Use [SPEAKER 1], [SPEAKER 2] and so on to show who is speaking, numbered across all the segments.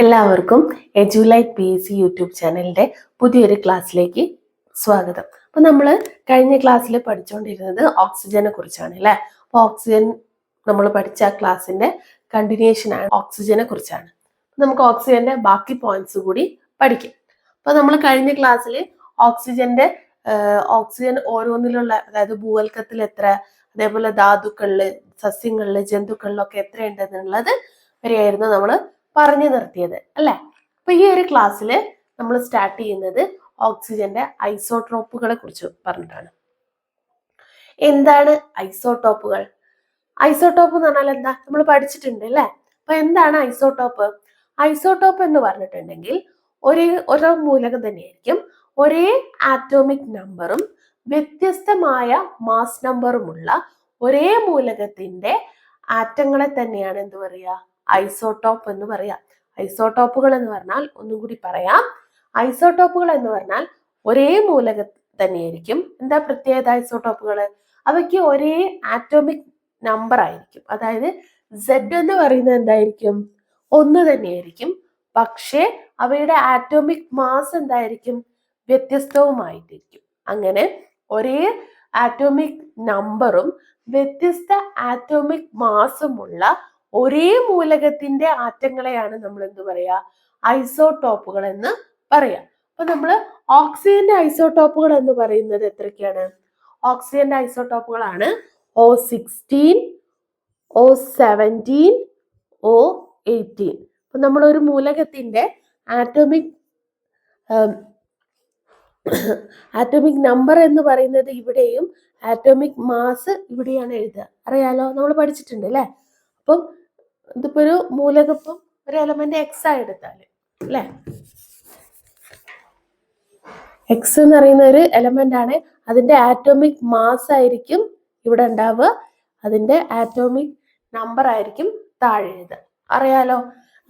[SPEAKER 1] എല്ലാവർക്കും Edulight P S C YouTube ചാനലിന്റെ പുതിയൊരു ക്ലാസ്സിലേക്ക് സ്വാഗതം. അപ്പോൾ നമ്മൾ കഴിഞ്ഞ ക്ലാസ്സിൽ പഠിച്ചുകൊണ്ടിരുന്നത് ഓക്സിജനെ കുറിച്ചാണ് അല്ലേ? അപ്പോൾ ഓക്സിജൻ നമ്മൾ പഠിച്ച ആ ക്ലാസ്സിന്റെ കണ്ടിന്യൂഷൻ ആണ് ഓക്സിജനെ കുറിച്ചാണ്. നമുക്ക് ഓക്സിജന്റെ ബാക്കി പോയിന്റ്സ് കൂടി പഠിക്കാം. അപ്പോൾ നമ്മൾ കഴിഞ്ഞ ക്ലാസ്സിൽ ഓക്സിജന്റെ ഓക്സിജൻ ഓരോന്നിലുള്ള അതായത് ഭൂവൽക്കത്തിൽ എത്ര അതേപോലെ ധാതുക്കളിൽ സസ്യങ്ങളിൽ ജന്തുക്കളിലൊക്കെ എത്രയുണ്ടെന്നുള്ളത് വരെയായിരുന്നു നമ്മൾ പറഞ്ഞു നിർത്തിയത് അല്ലെ? അപ്പൊ ഈ ഒരു ക്ലാസ്സിൽ നമ്മൾ സ്റ്റാർട്ട് ചെയ്യുന്നത് ഓക്സിജന്റെ ഐസോട്രോപ്പുകളെ കുറിച്ച് പറഞ്ഞിട്ടാണ്. എന്താണ് ഐസോട്ടോപ്പുകൾ ഐസോട്ടോപ്പ് എന്ന് പറഞ്ഞാൽ എന്താ? നമ്മൾ പഠിച്ചിട്ടുണ്ട് അല്ലെ? അപ്പൊ എന്താണ് ഐസോട്ടോപ്പ് ഐസോട്ടോപ്പ് എന്ന് പറഞ്ഞിട്ടുണ്ടെങ്കിൽ ഒരേ ഓരോ മൂലകം തന്നെയായിരിക്കും. ഒരേ ആറ്റോമിക് നമ്പറും വ്യത്യസ്തമായ മാസ് നമ്പറുമുള്ള ഒരേ മൂലകത്തിന്റെ ആറ്റങ്ങളെ തന്നെയാണ് എന്ത് പറയുക? ഐസോട്ടോപ്പ് എന്ന് പറയാം. ഐസോട്ടോപ്പുകൾ എന്ന് പറഞ്ഞാൽ ഒന്നും കൂടി പറയാം. ഐസോട്ടോപ്പുകൾ എന്ന് പറഞ്ഞാൽ ഒരേ മൂലക തന്നെയായിരിക്കും. എന്താ പ്രത്യേകത ഐസോട്ടോപ്പുകൾ അവയ്ക്ക് ഒരേ ആറ്റോമിക് നമ്പർ ആയിരിക്കും. അതായത് സെഡ് എന്ന് പറയുന്നത് എന്തായിരിക്കും? ഒന്ന് തന്നെയായിരിക്കും. പക്ഷേ അവയുടെ ആറ്റോമിക് മാസ് എന്തായിരിക്കും? വ്യത്യസ്തവുമായിട്ടിരിക്കും. അങ്ങനെ ഒരേ ആറ്റോമിക് നമ്പറും വ്യത്യസ്ത ആറ്റോമിക് മാസുമുള്ള ഒരേ മൂലകത്തിന്റെ ആറ്റങ്ങളെയാണ് നമ്മൾ എന്ത് പറയാ? ഐസോടോപ്പുകൾ എന്ന് പറയാം. അപ്പൊ നമ്മൾ ഓക്സിജന്റെ ഐസോടോപ്പുകൾ എന്ന് പറയുന്നത് എത്രയൊക്കെയാണ്? ഓക്സിജന്റെ ഐസോടോപ്പുകളാണ് O sixteen O seventeen O eighteen. അപ്പൊ നമ്മൾ ഒരു മൂലകത്തിന്റെ ആറ്റോമിക് ആറ്റോമിക് നമ്പർ എന്ന് പറയുന്നത് ഇവിടെയും ആറ്റോമിക് മാസ് ഇവിടെയാണ് എഴുതുക. അറിയാലോ? നമ്മൾ പഠിച്ചിട്ടുണ്ട് അല്ലേ? അപ്പം ഇതിപ്പോ ഒരു മൂലകപ്പം ഒരു എലമെന്റ് എക്സ് ആയി എടുത്താൽ അല്ലേ? എക്സ് എന്ന് പറയുന്ന ഒരു എലമെന്റ് ആണ്. അതിന്റെ ആറ്റോമിക് മാസ് ആയിരിക്കും ഇവിടെ ഉണ്ടാവുക. അതിന്റെ ആറ്റോമിക് നമ്പർ ആയിരിക്കും താഴെ എഴുതുക. അറിയാലോ?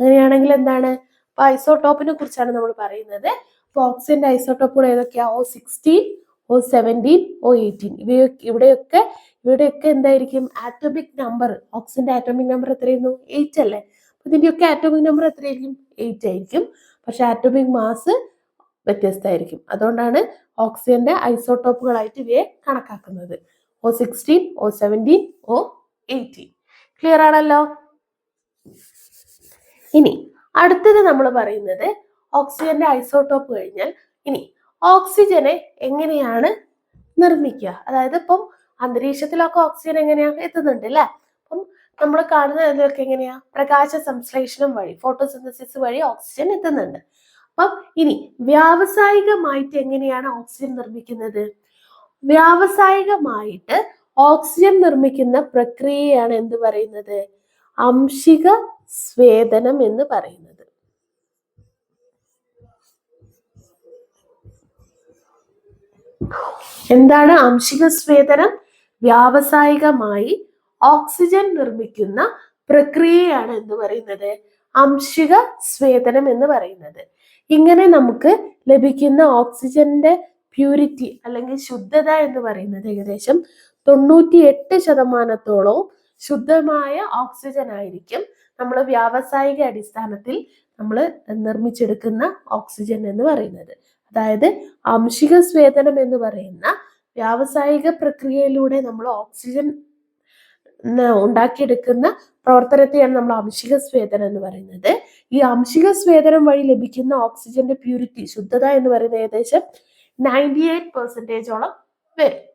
[SPEAKER 1] അങ്ങനെയാണെങ്കിൽ എന്താണ്? അപ്പൊ ഐസോട്ടോപ്പിനെ കുറിച്ചാണ് നമ്മൾ പറയുന്നത്. അപ്പൊ ഓക്സിജന്റെ ഏതൊക്കെയാ? O sixteen O seventeen O eighteen ഇവയൊക്കെ ഇവിടെയൊക്കെ ഇവിടെയൊക്കെ എന്തായിരിക്കും? ആറ്റോമിക് നമ്പർ ഓക്സിജന്റെ ആറ്റോമിക് നമ്പർ എത്രയായിരുന്നു? എയ്റ്റ് അല്ലേ? ഇതിന്റെയൊക്കെ ആറ്റോമിക് നമ്പർ എത്രയായിരിക്കും? എയ്റ്റ് ആയിരിക്കും. പക്ഷെ ആറ്റോമിക് മാസ് വ്യത്യസ്തമായിരിക്കും. അതുകൊണ്ടാണ് ഓക്സിജന്റെ ഐസോട്ടോപ്പുകളായിട്ട് ഇവയെ കണക്കാക്കുന്നത്. O sixteen O seventeen O eighteen clear ആണല്ലോ? ഇനി അടുത്തത് നമ്മൾ പറയുന്നത് ഓക്സിജന്റെ ഐസോടോപ്പ് കഴിഞ്ഞാൽ ഇനി ഓക്സിജനെ എങ്ങനെയാണ് നിർമ്മിക്കുക? അതായത് ഇപ്പം അന്തരീക്ഷത്തിലൊക്കെ ഓക്സിജൻ എങ്ങനെയാ എത്തുന്നുണ്ട് അല്ലെ അപ്പം നമ്മൾ കാണുന്ന ഇതിലൊക്കെ എങ്ങനെയാ? പ്രകാശ സംശ്ലേഷണം വഴി ഫോട്ടോസിന്തസിസ് വഴി ഓക്സിജൻ എത്തുന്നുണ്ട്. അപ്പം ഇനി വ്യാവസായികമായിട്ട് എങ്ങനെയാണ് ഓക്സിജൻ നിർമ്മിക്കുന്നത്? വ്യാവസായികമായിട്ട് ഓക്സിജൻ നിർമ്മിക്കുന്ന പ്രക്രിയയാണ് എന്ത് പറയുന്നത്? അംശിക സ്വേദനം എന്ന് പറയുന്നത്. എന്താണ് അംശിക സ്വേദനം? വ്യാവസായികമായി ഓക്സിജൻ നിർമ്മിക്കുന്ന പ്രക്രിയയാണ് എന്ന് പറയുന്നത്. അംശിക സ്വേദനം എന്ന് പറയുന്നത്. ഇങ്ങനെ നമുക്ക് ലഭിക്കുന്ന ഓക്സിജന്റെ പ്യൂരിറ്റി അല്ലെങ്കിൽ ശുദ്ധത എന്ന് പറയുന്നത് ഏകദേശം തൊണ്ണൂറ്റി എട്ട് ശതമാനത്തോളവും ശുദ്ധമായ ഓക്സിജൻ ആയിരിക്കും. നമ്മൾ വ്യാവസായിക അടിസ്ഥാനത്തിൽ നമ്മൾ നിർമ്മിച്ചെടുക്കുന്ന ഓക്സിജൻ എന്ന് പറയുന്നത്. അതായത് അംശിക സ്വേദനം എന്ന് പറയുന്ന വ്യാവസായിക പ്രക്രിയയിലൂടെ നമ്മൾ ഓക്സിജൻ ഉണ്ടാക്കിയെടുക്കുന്ന പ്രവർത്തനത്തെയാണ് നമ്മൾ അംശിക സ്വേദനം എന്ന് പറയുന്നത്. ഈ അംശിക സ്വേദനം വഴി ലഭിക്കുന്ന ഓക്സിജന്റെ പ്യൂരിറ്റി ശുദ്ധത എന്ന് പറയുന്നത് ഏകദേശം നയന്റി എയ്റ്റ് പെർസെന്റേജോളം വരും.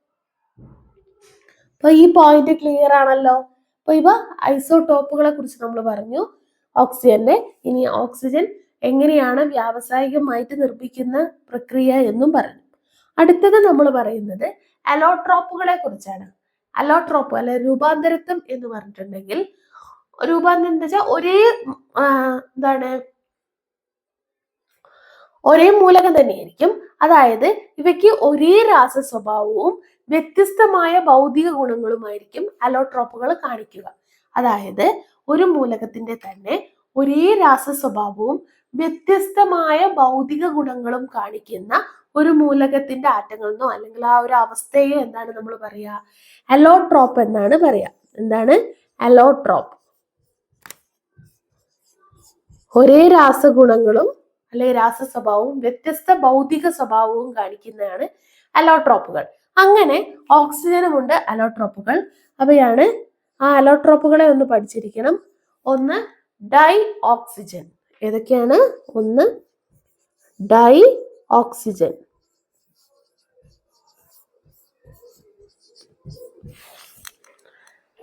[SPEAKER 1] അപ്പൊ ഈ പോയിന്റ് ക്ലിയർ ആണല്ലോ? അപ്പൊ ഇവ ഐസോടോപ്പുകളെ കുറിച്ച് നമ്മൾ പറഞ്ഞു. ഓക്സിജന്റെ ഇനി ഓക്സിജൻ എങ്ങനെയാണ് വ്യാവസായികമായിട്ട് നിർമ്മിക്കുന്ന പ്രക്രിയ എന്നും പറഞ്ഞു. അടുത്തത് നമ്മൾ പറയുന്നത് അലോട്രോപ്പുകളെ കുറിച്ചാണ് അലോട്രോപ്പ് അല്ലെ രൂപാന്തരത്വം എന്ന് പറഞ്ഞിട്ടുണ്ടെങ്കിൽ രൂപാന്തരം എന്താ വെച്ചാൽ ഒരേ എന്താണ്? ഒരേ മൂലകം തന്നെയായിരിക്കും. അതായത് ഇവയ്ക്ക് ഒരേ രാസ സ്വഭാവവും വ്യത്യസ്തമായ ഭൗതിക ഗുണങ്ങളുമായിരിക്കും അലോട്രോപ്പുകൾ കാണിക്കുക. അതായത് ഒരു മൂലകത്തിന്റെ തന്നെ ഒരേ രാസ സ്വഭാവവും വ്യത്യസ്തമായ ഭൗതിക ഗുണങ്ങളും കാണിക്കുന്ന ഒരു മൂലകത്തിന്റെ ആറ്റങ്ങളെന്നോ അല്ലെങ്കിൽ ആ ഒരു അവസ്ഥയെ എന്താണ് നമ്മൾ പറയുക അലോട്രോപ്പ് എന്നാണ് പറയുക എന്താണ്? അലോട്രോപ്പ്. ഒരേ രാസഗുണങ്ങളും അല്ലെ രാസ സ്വഭാവവും വ്യത്യസ്ത ഭൗതിക സ്വഭാവവും കാണിക്കുന്നതാണ് അലോട്രോപ്പുകൾ. അങ്ങനെ ഓക്സിജനും ഉണ്ട് അലോട്രോപ്പുകൾ. അവയാണ് ആ അലോട്രോപ്പുകളെ ഒന്ന് പഠിച്ചിരിക്കണം. ഒന്ന് ഡൈ ഓക്സിജൻ. ഏതൊക്കെയാണ്? ഒന്ന് ഡൈ ഓക്സിജൻ.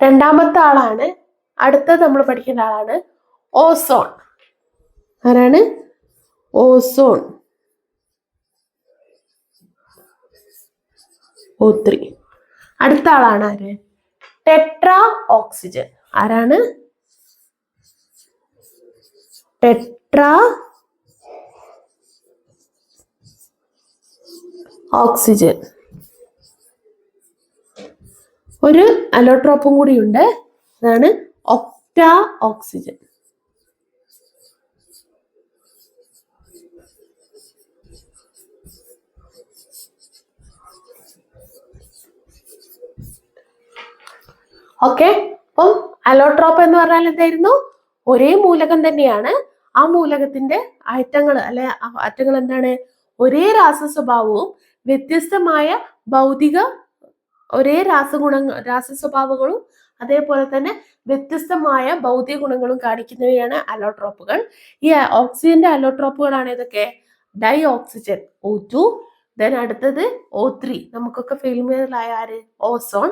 [SPEAKER 1] രണ്ടാമത്തെ ആളാണ്. അടുത്തത് നമ്മൾ പഠിക്കേണ്ട ആളാണ്. ഓസോൺ. ആരാണ്? ഓസോൺ. O three. അടുത്ത ആളാണ് ആര്? Tetra oxygen. ആരാണ്? Tetra oxygen. ഒരു അലോട്രോപ്പും കൂടിയുണ്ട് അതാണ് ഒക്ടാ ഓക്സിജൻ. ഓക്കെ അപ്പം അലോട്രോപ്പ് എന്ന് പറഞ്ഞാൽ എന്തായിരുന്നു? ഒരേ മൂലകം തന്നെയാണ്. ആ മൂലകത്തിന്റെ ആറ്റങ്ങൾ അല്ലെ ആറ്റങ്ങൾ എന്താണ്? ഒരേ രാസ സ്വഭാവവും വ്യത്യസ്തമായ ഭൗതിക ഒരേ രാസഗുണ രാസ സ്വഭാവങ്ങളും അതേപോലെ തന്നെ വ്യത്യസ്തമായ ഭൗതിക ഗുണങ്ങളും കാണിക്കുന്നവയാണ് അലോട്രോപ്പുകൾ. ഈ ഓക്സിജന്റെ അലോട്രോപ്പുകളാണ് ഇതൊക്കെ. Di oxygen O two then അടുത്തത് ഒ ത്രീ നമുക്കൊക്കെ ഫെയിലിയറിലായ ആര്? ഓസോൺ.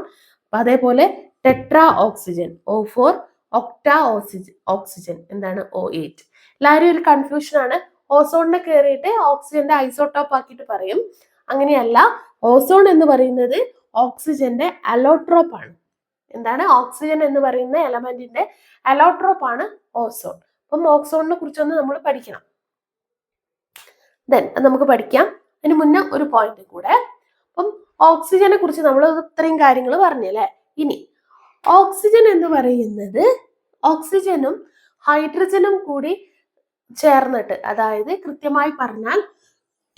[SPEAKER 1] അതേപോലെ tetra oxygen O four octa oxygen. Oxygen എന്താണ്? ഒ എയ്റ്റ് എല്ലാവരും ഒരു കൺഫ്യൂഷനാണ് ഓസോണിനെ കയറിയിട്ട് ഓക്സിജന്റെ ഐസോട്ടോപ്പ് ആക്കിയിട്ട് പറയും. അങ്ങനെയല്ല. ഓസോൺ എന്ന് പറയുന്നത് ഓക്സിജന്റെ അലോട്രോപ്പ് ആണ്. എന്താണ്? ഓക്സിജൻ എന്ന് പറയുന്ന എലമെന്റിന്റെ അലോട്രോപ്പ് ആണ് ഓസോൺ. അപ്പം ഓക്സോണിനെ കുറിച്ചൊന്ന് നമ്മൾ പഠിക്കണം. ദെൻ നമുക്ക് പഠിക്കാം. അതിന് മുന്നേ ഒരു പോയിന്റ് കൂടെ. അപ്പം ഓക്സിജനെ കുറിച്ച് നമ്മൾ ഇത്രയും കാര്യങ്ങൾ പറഞ്ഞല്ലേ ഇനി ഓക്സിജൻ എന്ന് പറയുന്നത് ഓക്സിജനും ഹൈഡ്രജനും കൂടി ചേർന്നിട്ട് അതായത് കൃത്യമായി പറഞ്ഞാൽ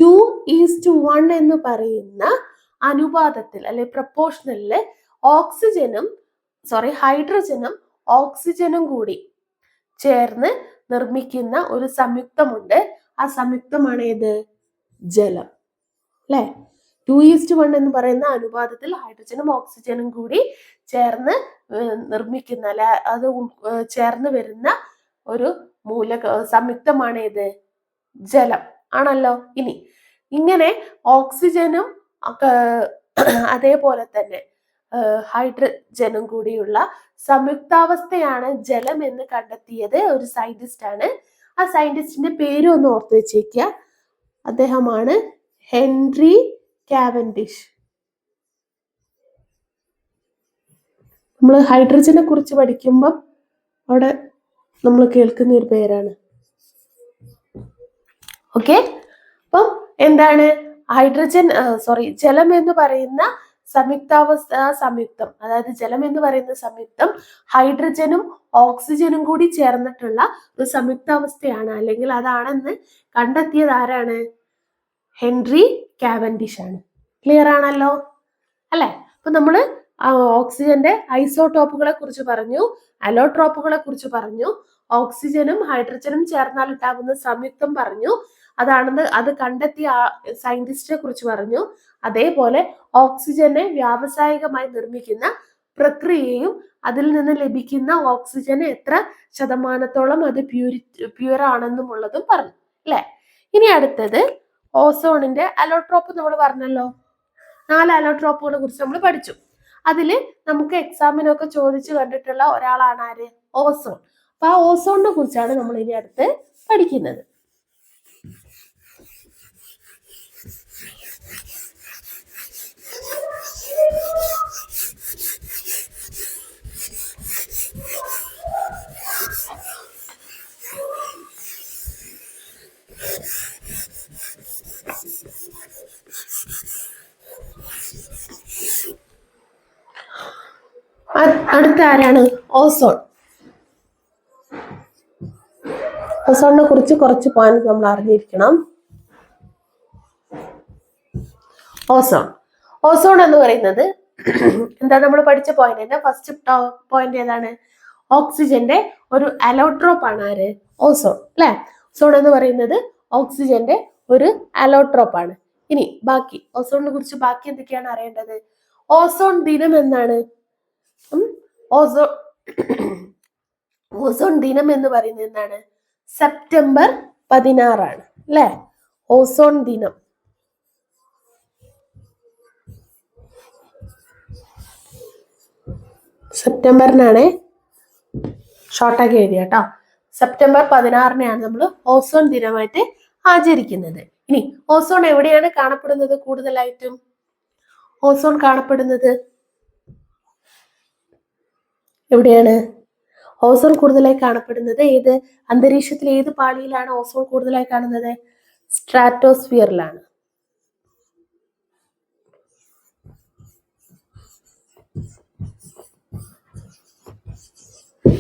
[SPEAKER 1] ടു ഈസ് ടു വൺ എന്ന് പറയുന്ന അനുപാതത്തിൽ അല്ലെ പ്രപ്പോർഷണലിൽ ഓക്സിജനും സോറി ഹൈഡ്രജനും ഓക്സിജനും കൂടി ചേർന്ന് നിർമ്മിക്കുന്ന ഒരു സംയുക്തമുണ്ട്. ആ സംയുക്തമാണ് ഏത്? ജലം. അല്ലെ? ടു ഈസ്റ്റ് വൺ എന്ന് പറയുന്ന അനുപാതത്തിൽ ഹൈഡ്രജനും ഓക്സിജനും കൂടി ചേർന്ന് നിർമ്മിക്കുന്ന അല്ലെ അത് ചേർന്ന് വരുന്ന ഒരു മൂലക സംയുക്തമാണ് ഏത്? ജലം. ആണല്ലോ? ഇനി ഇങ്ങനെ ഓക്സിജനും അതേപോലെ തന്നെ ഹൈഡ്രജനും കൂടിയുള്ള സംയുക്താവസ്ഥയാണ് ജലം എന്ന് കണ്ടെത്തിയത് ഒരു സയന്റിസ്റ്റ് ആണ്. ആ സയന്റിസ്റ്റിന്റെ പേര് ഒന്ന് ഓർത്ത് വെച്ചേക്കുക അദ്ദേഹമാണ് ഹെൻറി കാവൻഡിഷ്. നമ്മൾ ഹൈഡ്രജനെ കുറിച്ച് പഠിക്കുമ്പം അവിടെ നമ്മൾ കേൾക്കുന്ന ഒരു പേരാണ്. ഓക്കെ? അപ്പം എന്താണ് ഹൈഡ്രജൻ സോറി ജലം എന്ന് പറയുന്ന സംയുക്താവസ്ഥ സംയുക്തം അതായത് ജലം എന്ന് പറയുന്ന സംയുക്തം ഹൈഡ്രജനും ഓക്സിജനും കൂടി ചേർന്നിട്ടുള്ള ഒരു സംയുക്താവസ്ഥയാണ്. അല്ലെങ്കിൽ അതാണെന്ന് കണ്ടെത്തിയത് ആരാണ്? ഹെൻറി കാവൻഡിഷ് ആണ്. ക്ലിയർ ആണല്ലോ? അല്ലെ? അപ്പൊ നമ്മൾ ഓക്സിജന്റെ ഐസോടോപ്പുകളെ കുറിച്ച് പറഞ്ഞു അലോട്രോപ്പുകളെ കുറിച്ച് പറഞ്ഞു ഓക്സിജനും ഹൈഡ്രജനും ചേർന്നാൽ ഉണ്ടാകുന്ന സംയുക്തം പറഞ്ഞു അതാണെന്ന് അത് കണ്ടെത്തിയ സയന്റിസ്റ്റിനെ കുറിച്ച് പറഞ്ഞു. അതേപോലെ ഓക്സിജനെ വ്യാവസായികമായി നിർമ്മിക്കുന്ന പ്രക്രിയയും അതിൽ നിന്ന് ലഭിക്കുന്ന ഓക്സിജന് എത്ര ശതമാനത്തോളം അത് പ്യൂരി പ്യൂർ ആണെന്നുമുള്ളതും പറഞ്ഞു അല്ലെ? ഇനി അടുത്തത് ഓസോണിന്റെ അലോട്രോപ്പ് നമ്മൾ പറഞ്ഞല്ലോ. നാല് അലോട്രോപ്പുകളെ കുറിച്ച് നമ്മൾ പഠിച്ചു. അതിൽ നമുക്ക് എക്സാമിനൊക്കെ ചോദിച്ചു കണ്ടിട്ടുള്ള ഒരാളാണ് ആര്? ഓസോൺ അപ്പൊ ആ ഓസോണിനെ കുറിച്ചാണ് നമ്മൾ ഇനി അടുത്ത് പഠിക്കുന്നത്. അടുത്ത ആരാണ്? ഓസോൺ. ഓസോണിനെ കുറിച്ച് കുറച്ച് പോയിന്റ് നമ്മൾ അറിഞ്ഞിരിക്കണം. ഓസോൺ. ഓസോൺ എന്ന് പറയുന്നത് എന്താ നമ്മൾ പഠിച്ച പോയിന്റ് തന്നെ? ഫസ്റ്റ് പോയിന്റ് ഏതാണ്? ഓക്സിജന്റെ ഒരു അലോട്രോപ്പ് ആണ് ആര്? ഓസോൺ അല്ലെ? ഓസോൺ എന്ന് പറയുന്നത് ഓക്സിജന്റെ ഒരു അലോട്രോപ്പ് ആണ്. ഇനി ബാക്കി ഓസോണിനെ കുറിച്ച് ബാക്കി എന്തൊക്കെയാണ് അറിയേണ്ടത്? ഓസോൺ ദിനം എന്നാണ് ഉം, ഓസോൺ ഓസോൺ ദിനം എന്ന് പറയുന്നത് എന്താണ്? സെപ്റ്റംബർ പതിനാറാണ് അല്ലെ? ഓസോൺ ദിനം. സെപ്റ്റംബറിനാണ് ഷോർട്ടാക്കി എഴുതിയ കേട്ടോ. സെപ്റ്റംബർ പതിനാറിനെയാണ് നമ്മൾ ഓസോൺ ദിനമായിട്ട് ആചരിക്കുന്നത്. ഇനി ഓസോൺ എവിടെയാണ് കാണപ്പെടുന്നത് കൂടുതലായിട്ടും? ഓസോൺ കാണപ്പെടുന്നത് എവിടെയാണ്? ഓസോൺ കൂടുതലായി കാണപ്പെടുന്നത് ഏത് അന്തരീക്ഷത്തിൽ ഏത് പാളിയിലാണ് ഓസോൺ കൂടുതലായി കാണുന്നത്? സ്ട്രാറ്റോസ്ഫിയറിലാണ്.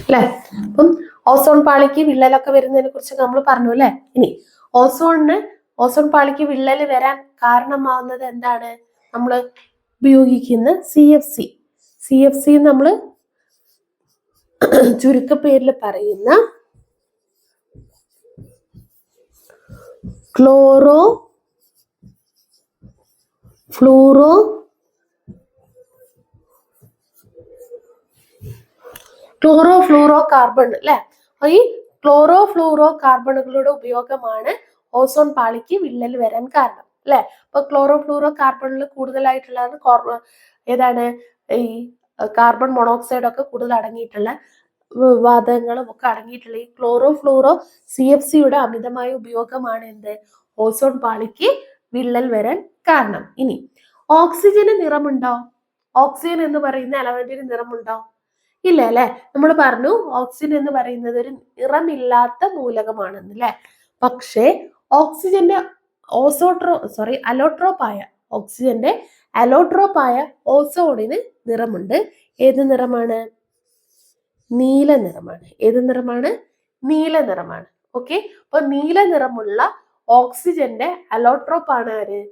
[SPEAKER 1] അല്ലെ? അപ്പം ഓസോൺ പാളിക്ക് വിള്ളലൊക്കെ വരുന്നതിനെ കുറിച്ച് നമ്മൾ പറഞ്ഞു അല്ലെ? ഇനി ഓസോണിന് ഓസോൺ പാളിക്ക് വിള്ളൽ വരാൻ കാരണമാവുന്നത് എന്താണ്? നമ്മൾ ഉപയോഗിക്കുന്ന C F C. C F C നമ്മൾ ചുരുക്കപ്പേരിൽ പറയുന്ന chloro fluoro chloro fluoro carbon അല്ലെ ഈ ക്ലോറോ ഫ്ലൂറോ കാർബണുകളുടെ ഉപയോഗമാണ് ഓസോൺ പാളിക്ക് വിള്ളൽ വരാൻ കാരണം അല്ലെ അപ്പൊ ക്ലോറോ ഫ്ലൂറോ കാർബണിൽ കൂടുതലായിട്ടുള്ളതാണ് ഏതാണ്? ഈ കാർബൺ മോണോക്സൈഡ് ഒക്കെ കൂടുതൽ അടങ്ങിയിട്ടുള്ള വാതകങ്ങളും ഒക്കെ അടങ്ങിയിട്ടുള്ള ഈ ക്ലോറോ ഫ്ലൂറോ സി എഫ് സിയുടെ അമിതമായ ഉപയോഗമാണ് എന്ത്? ഓസോൺ പാളിക്ക് വിള്ളൽ വരാൻ കാരണം. ഇനി ഓക്സിജന് നിറമുണ്ടോ? ഓക്സിജൻ എന്ന് പറയുന്ന എലമെന്റിന് നിറമുണ്ടോ? ഇല്ല അല്ലെ? നമ്മൾ പറഞ്ഞു ഓക്സിജൻ എന്ന് പറയുന്നത് ഒരു നിറമില്ലാത്ത മൂലകമാണെന്ന് അല്ലെ? പക്ഷേ ഓക്സിജന്റെ ഓസോട്രോ സോറി അലോട്രോപ്പായ ഓക്സിജന്റെ അലോട്രോപ്പായ ഓസോണിന് നിറമുണ്ട്. ഏത് നിറമാണ്? നീല നിറമാണ്. ഏത് നിറമാണ്? നീല നിറമാണ്. ഓക്കെ? അപ്പൊ നീല നിറമുള്ള ഓക്സിജന്റെ അലോട്രോപ്പ് ആണ് ആര്?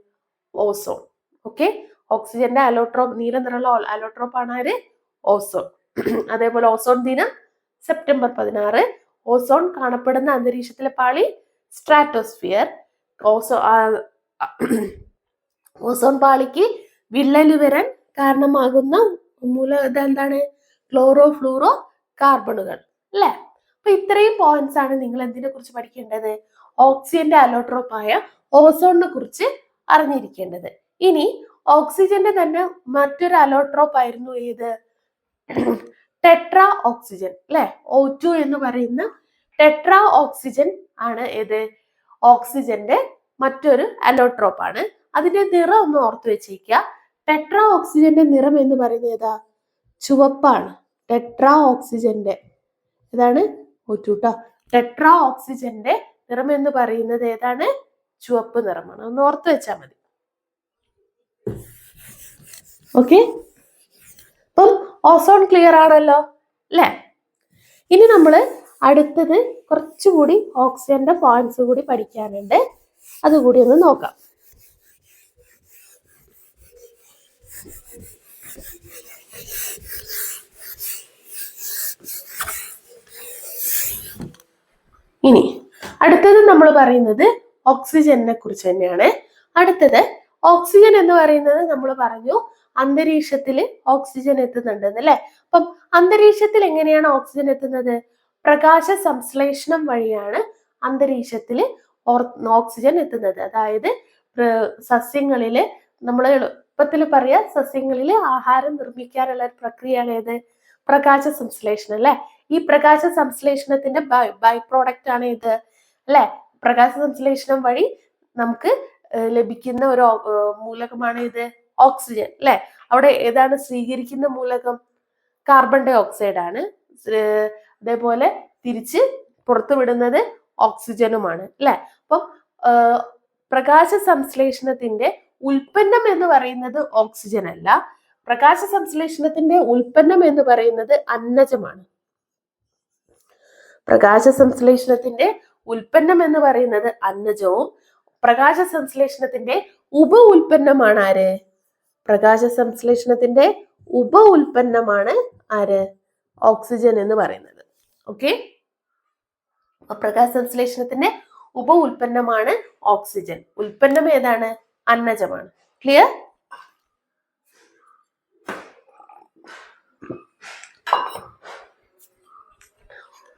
[SPEAKER 1] ഓസോൺ. ഓക്കെ? ഓക്സിജന്റെ അലോട്രോപ്പ് നീല നിറമുള്ള അലോട്രോപ്പ് ആണ് ആര്? ഓസോൺ. അതേപോലെ ഓസോൺ ദിനം സെപ്റ്റംബർ പതിനാറ്. ഓസോൺ കാണപ്പെടുന്ന അന്തരീക്ഷത്തിലെ പാളി സ്ട്രാറ്റോസ്ഫിയർ. ഓസോ ഓസോൺ പാളിക്ക് വിള്ളൽ വരാൻ കാരണമാകുന്ന മൂല ഇതെന്താണ്? ക്ലോറോ ഫ്ലൂറോ കാർബണുകൾ അല്ലെ? അപ്പൊ ഇത്രയും പോയിന്റ്സ് ആണ് നിങ്ങൾ എന്തിനെ കുറിച്ച് പഠിക്കേണ്ടത്? ഓക്സിജന്റെ അലോട്രോപ്പായ ഓസോണിനെ കുറിച്ച് അറിഞ്ഞിരിക്കേണ്ടത്. ഇനി ഓക്സിജന്റെ തന്നെ മറ്റൊരു അലോട്രോപ്പ് ആയിരുന്നു ഏത്? ടെട്രാ ഓക്സിജൻ അല്ലെ? ഓ ടു എന്ന് പറയുന്ന ടെട്രാ ഓക്സിജൻ ആണ് ഏത്? ഓക്സിജന്റെ മറ്റൊരു അലോട്രോപ്പ് ആണ് അതിന്റെ നിറം ഒന്ന് ഓർത്തു വെച്ചേക്കുക ടെട്രാ ഓക്സിജന്റെ നിറം എന്ന് പറയുന്നത് ഏതാ? ചുവപ്പാണ്. ടെട്രാ ഓക്സിജന്റെ ഇതാണ് ഓറ്റൂട്ടോ ടെട്രാ ഓക്സിജന്റെ നിറം എന്ന് പറയുന്നത് ഏതാണ്? ചുവപ്പ് നിറമാണ്. ഒന്ന് ഓർത്ത് വെച്ചാൽ മതി. ഓക്കെ? അപ്പം ഓസോൺ ക്ലിയർ ആണല്ലോ അല്ലേ? ഇനി നമ്മൾ അടുത്തത് കുറച്ചുകൂടി ഓക്സിജന്റെ പോയിന്റ്സ് കൂടി പഠിക്കാനുണ്ട്. അതുകൂടി ഒന്ന് നോക്കാം. ഇനി അടുത്തത് നമ്മൾ പറയുന്നത് ഓക്സിജനെ കുറിച്ച് തന്നെയാണ്. അടുത്തത് ഓക്സിജൻ എന്ന് പറയുന്നത് നമ്മൾ പറഞ്ഞു അന്തരീക്ഷത്തിൽ ഓക്സിജൻ എത്തുന്നുണ്ട് അല്ലെ? അപ്പം അന്തരീക്ഷത്തിൽ എങ്ങനെയാണ് ഓക്സിജൻ എത്തുന്നത്? പ്രകാശ സംശ്ലേഷണം വഴിയാണ് അന്തരീക്ഷത്തിൽ ഓക്സിജൻ എത്തുന്നത്. അതായത് സസ്യങ്ങളിൽ നമ്മൾ എളുപ്പത്തിൽ പറയാ സസ്യങ്ങളിൽ ആഹാരം നിർമ്മിക്കാനുള്ള ഒരു പ്രക്രിയയാണ് ഏത്? പ്രകാശ സംശ്ലേഷണം അല്ലെ? ഈ പ്രകാശ സംശ്ലേഷണത്തിന്റെ ബൈ ബൈ പ്രോഡക്റ്റ് ആണ് ഇത്. അല്ലെ? പ്രകാശ സംശ്ലേഷണം വഴി നമുക്ക് ലഭിക്കുന്ന ഒരു മൂലകമാണ് ഇത് ഓക്സിജൻ അല്ലെ? അവിടെ ഏതാണ് സ്വീകരിക്കുന്ന മൂലകം? കാർബൺ ഡൈ ഓക്സൈഡ് ആണ് അതേപോലെ തിരിച്ച് പുറത്തു വിടുന്നത് ഓക്സിജനുമാണ് അല്ലെ? അപ്പം പ്രകാശ സംശ്ലേഷണത്തിന്റെ ഉൽപ്പന്നം എന്ന് പറയുന്നത് ഓക്സിജൻ അല്ല പ്രകാശ സംശ്ലേഷണത്തിന്റെ ഉൽപ്പന്നം എന്ന് പറയുന്നത് അന്നജമാണ്. പ്രകാശ സംശ്ലേഷണത്തിന്റെ ഉൽപ്പന്നം എന്ന് പറയുന്നത് അന്നജവും. പ്രകാശ സംശ്ലേഷണത്തിന്റെ ഉപ ഉൽപ്പന്നമാണ് ആര്? പ്രകാശ സംശ്ലേഷണത്തിന്റെ ഉപ ഉൽപ്പന്നമാണ് ആര്? ഓക്സിജൻ എന്ന് പറയുന്നത്. ഓക്കെ പ്രകാശ സംശ്ലേഷണത്തിന്റെ ഉപ ഉൽപ്പന്നമാണ് ഓക്സിജൻ. ഉൽപ്പന്നം ഏതാണ്? അന്നജമാണ്. ക്ലിയർ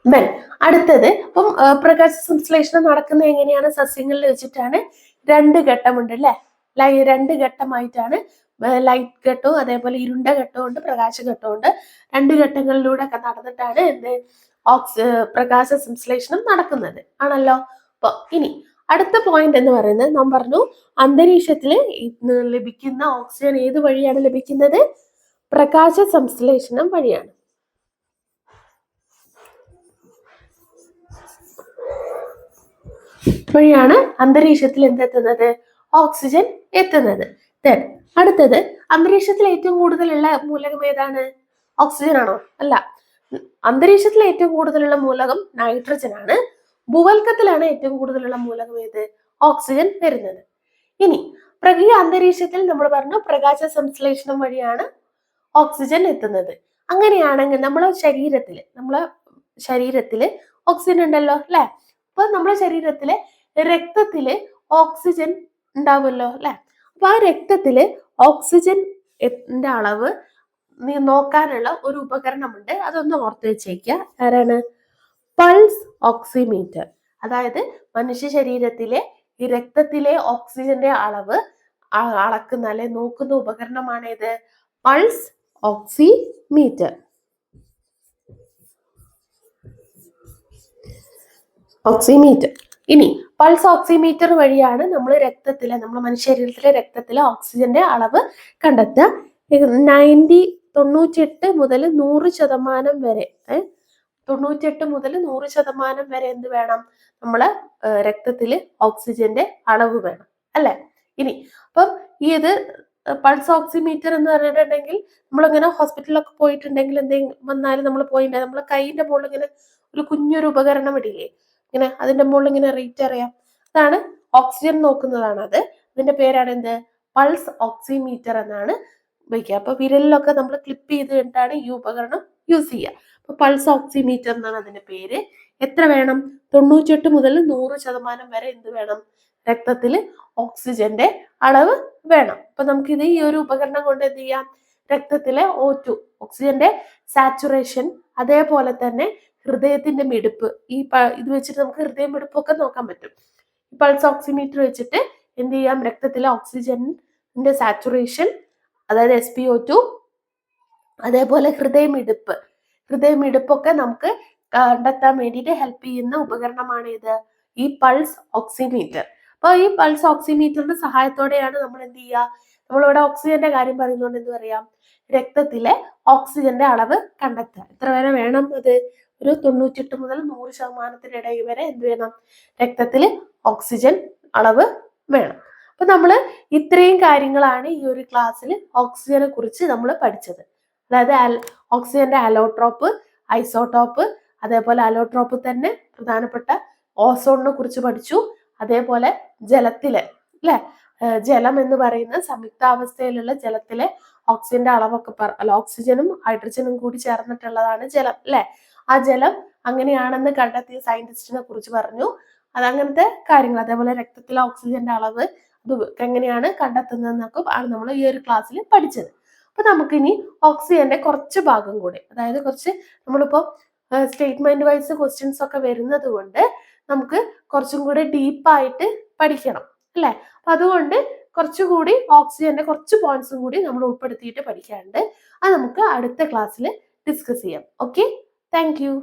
[SPEAKER 1] ദെൻ അടുത്തത് ഇപ്പം പ്രകാശ സംശ്ലേഷണം നടക്കുന്നത് എങ്ങനെയാണ്? സസ്യങ്ങളിൽ വെച്ചിട്ടാണ് രണ്ട് ഘട്ടമുണ്ട് അല്ലെ ലൈ രണ്ട് ഘട്ടമായിട്ടാണ് ലൈറ്റ് ഘട്ടവും അതേപോലെ ഇരുണ്ട ഘട്ടവും ഉണ്ട് പ്രകാശ ഘട്ടവും ഉണ്ട് രണ്ട് ഘട്ടങ്ങളിലൂടെ ഒക്കെ നടന്നിട്ടാണ് എന്ത്? ഓക്സ് പ്രകാശ സംശ്ലേഷണം നടക്കുന്നത്. ആണല്ലോ? അപ്പൊ ഇനി അടുത്ത പോയിന്റ് എന്ന് പറയുന്നത് നാം പറഞ്ഞു അന്തരീക്ഷത്തിൽ ലഭിക്കുന്ന ഓക്സിജൻ ഏത് വഴിയാണ് ലഭിക്കുന്നത്? പ്രകാശ സംശ്ലേഷണം വഴിയാണ്. വഴിയാണ് അന്തരീക്ഷത്തിൽ എന്തെത്തുന്നത്? ഓക്സിജൻ എത്തുന്നത്. ദെൻ അടുത്തത് അന്തരീക്ഷത്തിൽ ഏറ്റവും കൂടുതലുള്ള മൂലകം ഏതാണ്? ഓക്സിജൻ ആണോ? അല്ല. അന്തരീക്ഷത്തിൽ ഏറ്റവും കൂടുതലുള്ള മൂലകം നൈട്രജൻ ആണ്. ഭൂവൽക്കത്തിലാണ് ഏറ്റവും കൂടുതലുള്ള മൂലകം ഏത്? ഓക്സിജൻ വരുന്നത്. ഇനി പ്രകീയ അന്തരീക്ഷത്തിൽ നമ്മൾ പറഞ്ഞു പ്രകാശ സംശ്ലേഷണം വഴിയാണ് ഓക്സിജൻ എത്തുന്നത്. അങ്ങനെയാണെങ്കിൽ നമ്മളെ ശരീരത്തിൽ നമ്മളെ ശരീരത്തിൽ ഓക്സിജൻ ഉണ്ടല്ലോ അല്ലെ? അപ്പൊ നമ്മുടെ ശരീരത്തിലെ രക്തത്തിൽ ഓക്സിജൻ ഉണ്ടാവുമല്ലോ അല്ലെ? അപ്പൊ ആ രക്തത്തിൽ ഓക്സിജൻന്റെ അളവ് നോക്കാനുള്ള ഒരു ഉപകരണമുണ്ട്. അതൊന്ന് ഓർത്ത് വെച്ചേക്കുക. ആരാണ്? പൾസ് ഓക്സിമീറ്റർ അതായത് മനുഷ്യ ശരീരത്തിലെ ഈ രക്തത്തിലെ ഓക്സിജന്റെ അളവ് അളക്കുന്ന അല്ലെ നോക്കുന്ന ഉപകരണമാണ് ഇത് പൾസ് ഓക്സിമീറ്റർ ഓക്സിമീറ്റർ. ഇനി പൾസ് ഓക്സിമീറ്റർ വഴിയാണ് നമ്മൾ രക്തത്തിലെ നമ്മുടെ മനുഷ്യ ശരീരത്തിലെ രക്തത്തിലെ ഓക്സിജന്റെ അളവ് കണ്ടെത്തുക. നയന്റി തൊണ്ണൂറ്റിയെട്ട് മുതൽ നൂറ് ശതമാനം വരെ ഏ, തൊണ്ണൂറ്റിയെട്ട് മുതൽ നൂറ് ശതമാനം വരെ എന്ത് വേണം? നമ്മളെ രക്തത്തിൽ ഓക്സിജന്റെ അളവ് വേണം അല്ലെ? ഇനി അപ്പം ഈ ഇത് പൾസ് ഓക്സിമീറ്റർ എന്ന് പറഞ്ഞിട്ടുണ്ടെങ്കിൽ നമ്മളിങ്ങനെ ഹോസ്പിറ്റലിലൊക്കെ പോയിട്ടുണ്ടെങ്കിൽ എന്തെങ്കിലും വന്നാലും നമ്മൾ പോയിട്ടുണ്ടെങ്കിൽ നമ്മളെ കൈയിന്റെ മുകളിൽ ഇങ്ങനെ ഒരു കുഞ്ഞൊരു ഉപകരണം ഇടില്ലേ? ഇങ്ങനെ അതിന്റെ മുകളിൽ ഇങ്ങനെ റേറ്റ് അറിയാം. അതാണ് ഓക്സിജൻ നോക്കുന്നതാണ് അത്. ഇതിന്റെ പേരാണ് എന്ത്? പൾസ് ഓക്സിമീറ്റർ എന്നാണ് ഉപയോഗിക്കുക. അപ്പൊ വിരലിലൊക്കെ നമ്മൾ ക്ലിപ്പ് ചെയ്ത് കഴിഞ്ഞിട്ടാണ് ഈ ഉപകരണം യൂസ് ചെയ്യുക. അപ്പൊ പൾസ് ഓക്സിമീറ്റർ എന്നാണ് അതിന്റെ പേര്. എത്ര വേണം? തൊണ്ണൂറ്റെട്ട് മുതൽ നൂറ് ശതമാനം വരെ എന്ത് വേണം? രക്തത്തിൽ ഓക്സിജന്റെ അളവ് വേണം. അപ്പൊ നമുക്കിത് ഈ ഒരു ഉപകരണം കൊണ്ട് എന്ത് ചെയ്യാം? രക്തത്തിലെ ഓ ടു ഓക്സിജന്റെ സാച്ചുറേഷൻ അതേപോലെ തന്നെ ഹൃദയത്തിന്റെ മിടിപ്പ്. ഈ ഇത് വെച്ചിട്ട് നമുക്ക് ഹൃദയ മിടിപ്പൊക്കെ നോക്കാൻ പറ്റും. പൾസ് ഓക്സിമീറ്റർ വെച്ചിട്ട് എന്ത് ചെയ്യാം? രക്തത്തിലെ ഓക്സിജന്റെ സാച്ചുറേഷൻ അതായത് എസ് പി ഒ ടു അതേപോലെ ഹൃദയമിടിപ്പ് ഹൃദയമിടിപ്പൊക്കെ നമുക്ക് കണ്ടെത്താൻ വേണ്ടിയിട്ട് ഹെൽപ്പ് ചെയ്യുന്ന ഉപകരണമാണ് ഇത്. ഈ പൾസ് ഓക്സിമീറ്റർ അപ്പോൾ ഈ പൾസ് ഓക്സിമീറ്ററിന്റെ സഹായത്തോടെയാണ് നമ്മൾ എന്ത് ചെയ്യുക? നമ്മളിവിടെ ഓക്സിജന്റെ കാര്യം പറയുന്നതുകൊണ്ട് എന്ന് പറയാം? രക്തത്തിലെ ഓക്സിജന്റെ അളവ് കണ്ടെത്തുക. എത്ര വരെ വേണം അത്? ഒരു തൊണ്ണൂറ്റെട്ട് മുതൽ നൂറ് ശതമാനത്തിനിടയിൽ വരെ എന്ത് വേണം? രക്തത്തിൽ ഓക്സിജൻ അളവ് വേണം. അപ്പൊ നമ്മൾ ഇത്രയും കാര്യങ്ങളാണ് ഈ ഒരു ക്ലാസ്സിൽ ഓക്സിജനെ കുറിച്ച് നമ്മൾ പഠിച്ചത്. അതായത് ഓക്സിജന്റെ അലോട്രോപ്പ് ഐസോട്ടോപ്പ് അതേപോലെ അലോട്രോപ്പ് തന്നെ പ്രധാനപ്പെട്ട ഓസോണിനെ കുറിച്ച് പഠിച്ചു. അതേപോലെ ജലത്തിലെ അല്ലെ? ജലം എന്ന് പറയുന്ന സംയുക്താവസ്ഥയിലുള്ള ജലത്തിലെ ഓക്സിജന്റെ അളവൊക്കെ അല്ല ഓക്സിജനും ഹൈഡ്രജനും കൂടി ചേർന്നിട്ടുള്ളതാണ് ജലം അല്ലെ? ആ ജലം അങ്ങനെയാണെന്ന് കണ്ടെത്തിയ സയന്റിസ്റ്റിനെ കുറിച്ച് പറഞ്ഞു. അതങ്ങനത്തെ കാര്യങ്ങൾ അതേപോലെ രക്തത്തിലെ ഓക്സിജന്റെ അളവ് അത് എങ്ങനെയാണ് കണ്ടെത്തുന്നതെന്നൊക്കെ ആണ് നമ്മൾ ഈ ഒരു ക്ലാസ്സിൽ പഠിച്ചത്. അപ്പൊ നമുക്കിനി ഓക്സിജന്റെ കുറച്ച് ഭാഗം കൂടി അതായത് കുറച്ച് നമ്മളിപ്പോ സ്റ്റേറ്റ്മെന്റ് വൈസ് ക്വസ്റ്റ്യൻസ് ഒക്കെ വരുന്നത് കൊണ്ട് നമുക്ക് കുറച്ചും കൂടി ഡീപ്പായിട്ട് പഠിക്കണം അല്ലെ? അപ്പൊ അതുകൊണ്ട് കുറച്ചുകൂടി ഓക്സിജന്റെ കുറച്ച് പോയിന്റ്സും കൂടി നമ്മൾ ഉൾപ്പെടുത്തിയിട്ട് പഠിക്കാനുണ്ട്. അത് നമുക്ക് അടുത്ത ക്ലാസ്സിൽ ഡിസ്കസ് ചെയ്യാം. Okay thank you